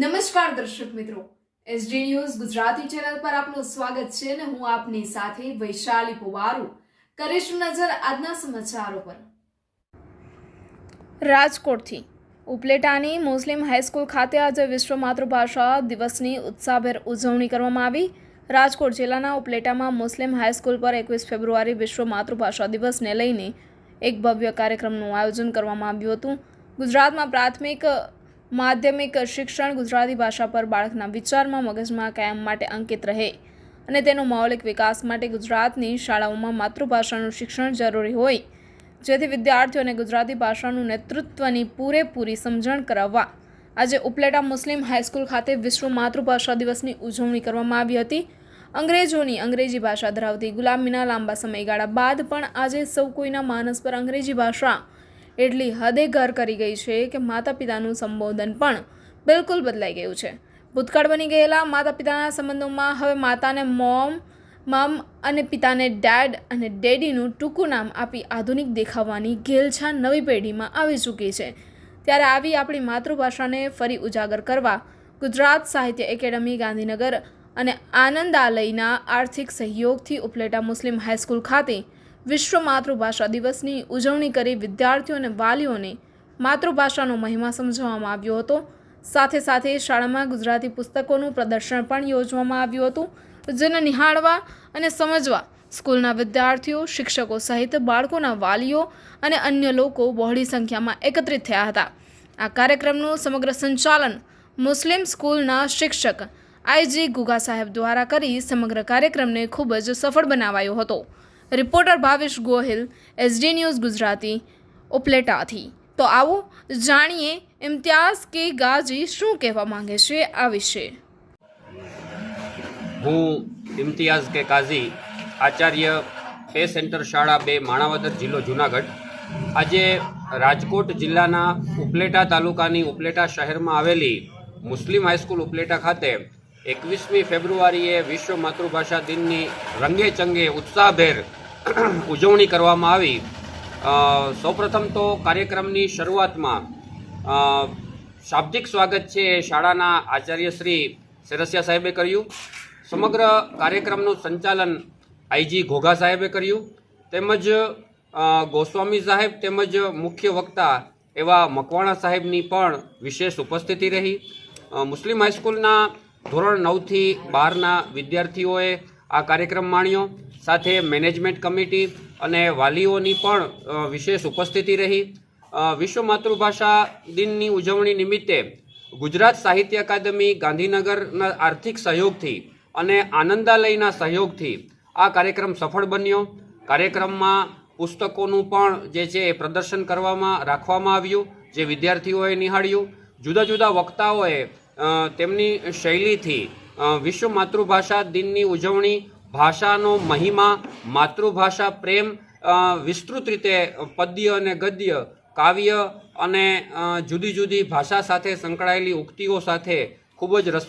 નમસ્કાર દર્શક મિત્રો. એસડી ન્યૂઝ ગુજરાતી ચેનલ પર આપનું સ્વાગત છે અને હું આપની સાથે વૈશાલી પુવારુ. કરીશું નજર આજના સમાચારો પર. રાજકોટથી ઉપલેટાની મુસ્લિમ હાઈસ્કૂલ ખાતે આજે વિશ્વ માતૃભાષા દિવસની ઉત્સાહભેર ઉજવણી કરવામાં આવી. રાજકોટ જિલ્લાના ઉપલેટામાં મુસ્લિમ હાઈસ્કૂલ પર એકવીસ ફેબ્રુઆરી વિશ્વ માતૃભાષા દિવસને લઈને એક ભવ્ય કાર્યક્રમનું આયોજન કરવામાં આવ્યું હતું. ગુજરાતમાં પ્રાથમિક માધ્યમિક શિક્ષણ ગુજરાતી ભાષા પર બાળકના વિચારમાં મગજમાં કાયમ માટે અંકિત રહે અને તેનો મૌલિક વિકાસ માટે ગુજરાતની શાળાઓમાં માતૃભાષાનું શિક્ષણ જરૂરી હોય, જેથી વિદ્યાર્થીઓને ગુજરાતી ભાષાનું નેતૃત્વની પૂરેપૂરી સમજણ કરાવવા. આજે ઉપલેટા મુસ્લિમ હાઈસ્કૂલ ખાતે વિશ્વ માતૃભાષા દિવસની ઉજવણી કરવામાં આવી હતી. અંગ્રેજોની અંગ્રેજી ભાષા ધરાવતી ગુલામીના લાંબા સમયગાળા બાદ પણ આજે સૌ કોઈના માનસ પર અંગ્રેજી ભાષા એટલી હદે ઘર કરી ગઈ છે કે માતા પિતાનું સંબોધન પણ બિલકુલ બદલાઈ ગયું છે. ભૂતકાળ બની ગયેલા માતા પિતાના સંબંધોમાં હવે માતાને મોમ, મમ અને પિતાને ડેડ અને ડેડીનું ટૂંકું નામ આપી આધુનિક દેખાવાની ઘેલછા નવી પેઢીમાં આવી ચૂકી છે. ત્યારે આવી આપણી માતૃભાષાને ફરી ઉજાગર કરવા ગુજરાત સાહિત્ય એકેડમી, ગાંધીનગર અને આનંદાલયના આર્થિક સહયોગથી ઉપલેટા મુસ્લિમ હાઈસ્કૂલ ખાતે વિશ્વ માતૃભાષા દિવસની ઉજવણી કરી વિદ્યાર્થીઓ અને વાલીઓને માતૃભાષાનો મહિમા સમજાવવામાં આવ્યો હતો. સાથે સાથે શાળામાં ગુજરાતી પુસ્તકોનું પ્રદર્શન પણ યોજવામાં આવ્યું હતું. જેને નિહાળવા અને સમજવા સ્કૂલના વિદ્યાર્થીઓ, શિક્ષકો સહિત બાળકોના વાલીઓ અને અન્ય લોકો બહોળી સંખ્યામાં એકત્રિત થયા હતા. આ કાર્યક્રમનું સમગ્ર સંચાલન મુસ્લિમ સ્કૂલના શિક્ષક આઈજી ગુગા સાહેબ દ્વારા કરી સમગ્ર કાર્યક્રમને ખૂબ જ સફળ બનાવાયો હતો. Reporter Bhavesh Gohil SD news Gujarati ઉપલેટાથી તો આવો જાણીએ ઇમ્તિયાઝ કે ગાજી શું કહેવા માંગે છે આ વિશે. હું ઇમ્તિયાઝ કે કાઝી આચાર્ય પે સેન્ટર શાળા બે માણાવદર જિલ્લો જુનાગઢ. આજે રાજકોટ જિલ્લાના ઉપલેટા તાલુકાની ઉપલેટા શહેરમાં આવેલી મુસ્લિમ હાઈસ્કૂલ ઉપલેટા ખાતે એકવીસમી ફેબ્રુઆરીએ વિશ્વ માતૃભાષા દિનની રંગે ચંગે ઉત્સાહભેર ઉજવણી કરવામાં આવી. સૌપ્રથમ તો કાર્યક્રમની શરૂઆતમાં શાબ્દિક સ્વાગત છે શાળાના આચાર્ય શ્રી સરસિયા સાહેબે કર્યું. સમગ્ર કાર્યક્રમનું સંચાલન આઈજી ઘોઘા સાહેબે કર્યું. તેમજ ગોસ્વામી સાહેબ તેમજ મુખ્ય વક્તા એવા મકવાણા સાહેબની પણ વિશેષ ઉપસ્થિતિ રહી. મુસ્લિમ હાઈસ્કૂલના ધોરણ નવથી બારના વિદ્યાર્થીઓએ આ કાર્યક્રમ માણ્યો. સાથે મેનેજમેન્ટ કમિટી અને વાલીઓની પણ વિશેષ ઉપસ્થિતિ રહી. વિશ્વ માતૃભાષા દિનની ઉજવણી નિમિત્તે ગુજરાત સાહિત્ય અકાદમી ગાંધીનગરના આર્થિક સહયોગથી અને આનંદાલયના સહયોગથી આ કાર્યક્રમ સફળ બન્યો. કાર્યક્રમમાં પુસ્તકોનું પણ જે છે એ પ્રદર્શન કરવામાં, રાખવામાં આવ્યું, જે વિદ્યાર્થીઓએ નિહાળ્યું. જુદા જુદા વક્તાઓએ તેમની શૈલીથી વિશ્વ માતૃભાષા દિનની ઉજવણી ભાષાનો મહિમા, માતૃભાષા, પ્રેમ વિસ્તૃત રીતે પદ્ય અને ગદ્ય, કાવ્ય અને જુદી જુદી ભાષા સાથે સંકળાયેલી ઉક્તિઓ સાથે ખૂબ જ રસપ્રદ